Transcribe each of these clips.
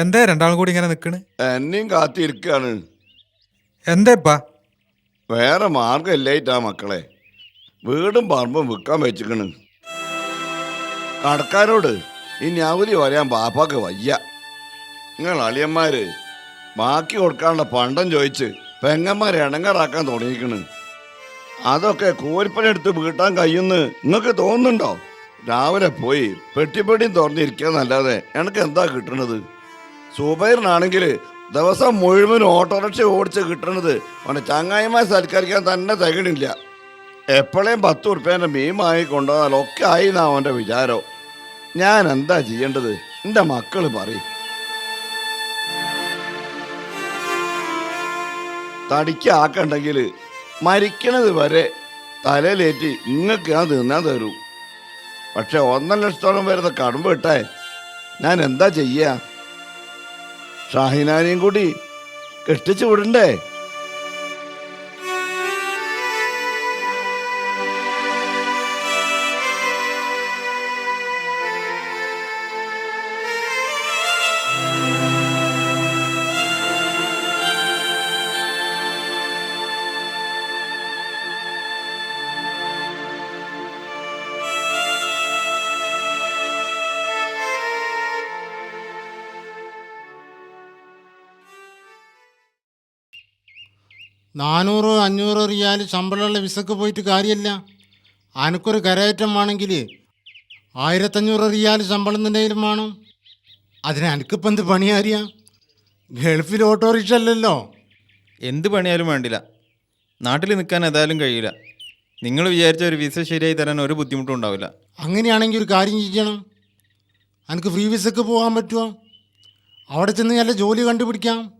എന്തേ രണ്ടാളും കൂടി ഇങ്ങനെ നിക്കണ്? എന്നെയും കാത്തിരിക്കാണ്. എന്തേപ്പാ? വേറെ മാർഗം ഇല്ലായിട്ടാ മക്കളെ. വീടും പറമ്പും വിൽക്കാൻ വെച്ചിക്കണ്. കടക്കാരോട് ഈ അവധി വരാൻ ബാപ്പാക്ക് വയ്യ. നിങ്ങൾ അളിയന്മാര് ബാക്കി കൊടുക്കാനുള്ള പണ്ടം ചോദിച്ച് പെങ്ങന്മാരെ ഇണങ്ങാറാക്കാൻ തുടങ്ങിക്കണ്. അതൊക്കെ കൂലിപ്പണി എടുത്ത് വീട്ടാൻ കഴിയുന്ന് നിങ്ങൾക്ക് തോന്നുന്നുണ്ടോ? രാവിലെ പോയി പെട്ടിപ്പെട്ടിയും തുറന്നിരിക്കാന്നല്ലാതെ എനിക്ക് എന്താ കിട്ടണത്? സുബൈറിനാണെങ്കിൽ ദിവസം മുഴുവൻ ഓട്ടോറിക്ഷ ഓടിച്ച് കിട്ടണത് അവനെ ചങ്ങായിമാരെ സൽക്കരിക്കാൻ തന്നെ തികണില്ല എപ്പോഴേയും പത്ത് ഉറുപ്പ്യന്റെ മീൻ വാങ്ങി കൊണ്ടുവന്നാൽ ഒക്കെ ആയി എന്നാ അവന്റെ വിചാരം. ഞാൻ എന്താ ചെയ്യേണ്ടത്? എന്റെ മക്കൾ പറയും. തടിക്കാക്കണ്ടെങ്കിൽ മരിക്കണത് വരെ തലയിലേറ്റി നിങ്ങൾക്ക് ഞാൻ തിന്നാൻ തരൂ. പക്ഷെ ഒന്നര ലക്ഷത്തോളം വരുന്ന കടമ്പ് ഇട്ടേ ഞാൻ എന്താ ചെയ്യാ? ഷാഹിനാനെയും കൂടി കെട്ടിച്ചു വിടണ്ടേ നാനൂറ് അഞ്ഞൂറ് റിയാൽ ശമ്പളമുള്ള വിസക്ക് പോയിട്ട് കാര്യമില്ല. അനക്കൊരു കരയറ്റം വേണമെങ്കിൽ ആയിരത്തഞ്ഞൂറ് റിയാൽ ശമ്പളം വേണം. അതിന് എനിക്കിപ്പോൾ എന്ത് പണിയാറിയാ ഗൾഫിൽ ഓട്ടോറിക്ഷ അല്ലല്ലോ. എന്ത് പണിയാലും വേണ്ടില്ല. നാട്ടിൽ നിൽക്കാൻ ഏതായാലും കഴിയില്ല. നിങ്ങൾ വിചാരിച്ച ഒരു വിസ ശരിയായി തരാൻ ഒരു ബുദ്ധിമുട്ടും ഉണ്ടാവില്ല. അങ്ങനെയാണെങ്കിൽ ഒരു കാര്യം ചെയ്യണം. എനിക്ക് ഫ്രീ വിസക്ക് പോകാൻ പറ്റുമോ? അവിടെ ചെന്ന് നല്ല ജോലി കണ്ടുപിടിക്കാം.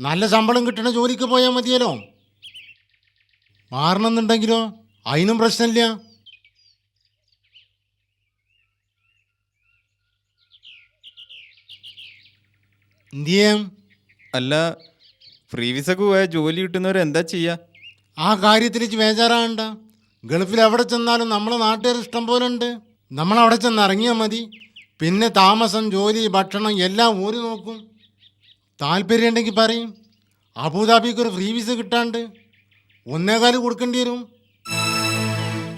നല്ല ശമ്പളം കിട്ടണ ജോലിക്ക് പോയാൽ മതിയല്ലോ. മാറണമെന്നുണ്ടെങ്കിലോ? അതിനും പ്രശ്നമില്ല. എന്ത് ചെയ്യാം അല്ല ഫ്രീ വിസക്ക് പോയാൽ ജോലി കിട്ടുന്നവർ എന്താ ചെയ്യുക ആ കാര്യത്തിൽ ബേജാറാകണ്ട ഗൾഫിൽ എവിടെ ചെന്നാലും നമ്മളെ നാട്ടുകാർ ഇഷ്ടം പോലെ ഉണ്ട് നമ്മളവിടെ ചെന്ന് ഇറങ്ങിയാൽ മതി. പിന്നെ താമസം ജോലി ഭക്ഷണം എല്ലാം ഊരി നോക്കും. താല്പര്യം ഉണ്ടെങ്കിൽ പറയും. അബുദാബിക്ക് ഒരു ഫ്രീ വിസ കിട്ടാണ്ട് ഒന്നേകാൽ കൊടുക്കേണ്ടി വരും.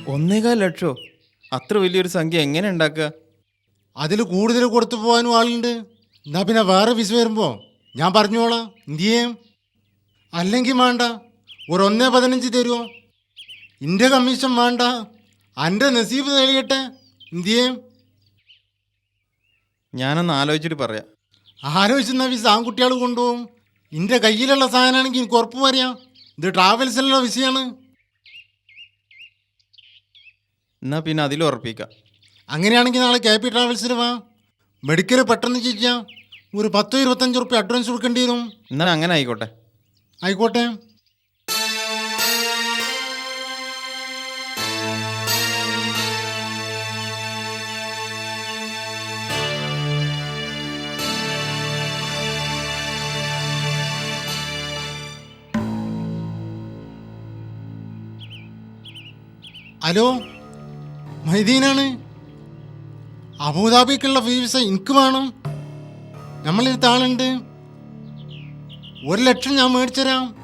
ഒന്നേകാൽ ലക്ഷോ? അത്ര വലിയൊരു സംഖ്യ എങ്ങനെ ഉണ്ടാക്കുക? അതിൽ കൂടുതൽ കൊടുത്തു പോകാനും ആളുണ്ട്. എന്നാ പിന്നെ വേറെ വിസ വരുമ്പോൾ ഞാൻ പറഞ്ഞോളാം. എന്ത് ചെയ്യും? അല്ലെങ്കിൽ വേണ്ട. ഒരു ഒന്നേ പതിനഞ്ച് തരുമോ എന്റെ കമ്മീഷൻ വേണ്ട. എന്റെ നസീബ് തെളിയട്ടെ എന്ത് ചെയ്യും? ഞാനൊന്ന് ആലോചിച്ചിട്ട് പറയാം. ആലോചിച്ചെന്ന വിസ ആൺകുട്ടികൾ കൊണ്ടുപോകും. എന്റെ കയ്യിലുള്ള സാധനമാണെങ്കിൽ എനിക്ക് ഉറപ്പ് പറയാം ഇത് ട്രാവൽസിലുള്ള വിസയാണ് എന്നാ പിന്നെ അതിൽ ഉറപ്പിക്കാം. അങ്ങനെയാണെങ്കിൽ നാളെ കെ പി ട്രാവൽസിൽ വാ. മെഡിക്കൽ പെട്ടെന്ന് ചെയ്യാം. ഒരു പത്തോ ഇരുപത്തഞ്ച് റുപ്യ അഡ്വാൻസ് കൊടുക്കേണ്ടി വരും. എന്നാൽ അങ്ങനെ ആയിക്കോട്ടെ. ആയിക്കോട്ടെ. ഹലോ? മൈദീനാണ് അബുദാബിക്കുള്ള വിസ എനിക്ക് വേണം. നമ്മളിരുത്ത ആളുണ്ട് ഒരു ലക്ഷം ഞാൻ മേടിച്ചുതരാം.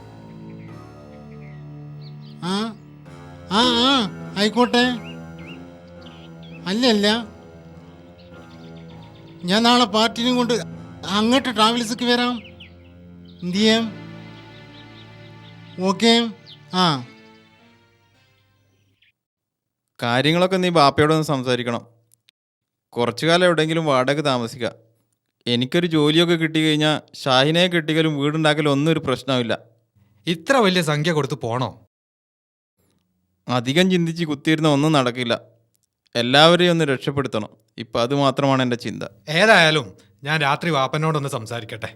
ആ ആ ആ ആയിക്കോട്ടെ. അല്ല അല്ല ഞാൻ നാളെ പാർട്ടിനും കൊണ്ട് അങ്ങോട്ട് ട്രാവൽസിക്ക് വരാം. എന്ത് ചെയ്യാം? ഓക്കെ. ആ. കാര്യങ്ങളൊക്കെ നീ ബാപ്പയോടൊന്ന് സംസാരിക്കണം. കുറച്ചു കാലം എവിടെയെങ്കിലും വാടക താമസിക്കുക എനിക്കൊരു ജോലിയൊക്കെ കിട്ടി കഴിഞ്ഞാൽ ഷാഹിനെ കിട്ടിയാലും വീടുണ്ടാക്കലും ഒന്നും ഒരു പ്രശ്നമില്ല ഇത്ര വലിയ സംഖ്യ കൊടുത്ത് പോണോ? അധികം ചിന്തിച്ച് കുത്തിയിരുന്ന ഒന്നും നടക്കില്ല. എല്ലാവരെയും ഒന്ന് രക്ഷപ്പെടുത്തണം. ഇപ്പം അത് മാത്രമാണ് എന്റെ ചിന്ത. ഏതായാലും ഞാൻ രാത്രി വാപ്പനോടൊന്ന് സംസാരിക്കട്ടെ.